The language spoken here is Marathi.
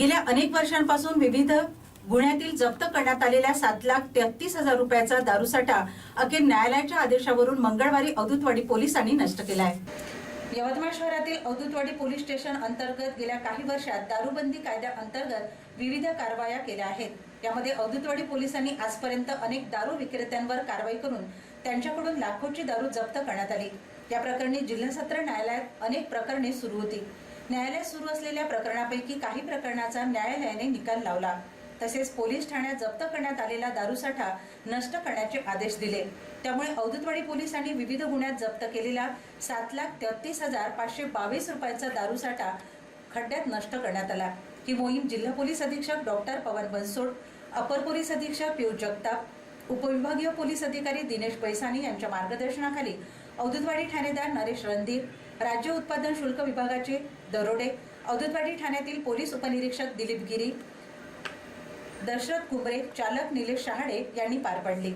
गेल्या अनेक वर्षांपासून विविध गुन्ह्यातील जप्त करण्यात आलेल्या सात लाख तेहतीस हजार रुपयाचा दारूसाठा अखेर न्यायालयाच्या आदेशावरून मंगळवारी अवधूतवाडी पोलिसांनी नष्ट केला आहे यवतमाळ शहरातील अवधूतवाडी पोलीस स्टेशन अंतर्गत गेल्या काही वर्षात दारूबंदी कायद्याअंतर्गत विविध कारवाया केल्या आहेत. यामध्ये अवधूतवाडी पोलिसांनी आजपर्यंत अनेक दारू विक्रेत्यांवर कारवाई करून त्यांच्याकडून लाखोची दारू जप्त करण्यात आली. या प्रकरणी जिल्हा सत्र न्यायालयात अनेक प्रकरणे सुरू होती. न्यायालयात सुरू असलेल्या प्रकरणापैकी काही प्रकरणाचा न्यायालयाने निकाल लावला. तसेच पोलीस ठाण्यात जप्त करण्यात आलेला दारूसाठा नष्ट करण्याचे आदेश दिले. त्यामुळे अवधूतवाडी पोलिसांनी विविध गुन्ह्यात जप्त केलेला सात लाख तेहतीस हजार पाचशे बावीस रुपयाचा दारूसाठा खड्ड्यात नष्ट करण्यात आला. ही मोहीम जिल्हा पोलीस अधीक्षक डॉक्टर पवन बनसोड अपर पोलीस अधीक्षक पियुष जगताप उपविभागीय पोलीस अधिकारी दिनेश पैसानी यांच्या मार्गदर्शनाखाली अवधूतवाडी ठाणेदार नरेश रणधीर राज्य उत्पादन शुल्क विभागाचे दरोडे अवधूतवाडी ठाण्यातील पोलीस उपनिरीक्षक दिलीप गिरी दशरथ कुंबरे चालक निलेश शहाडे यांनी पार पाडली.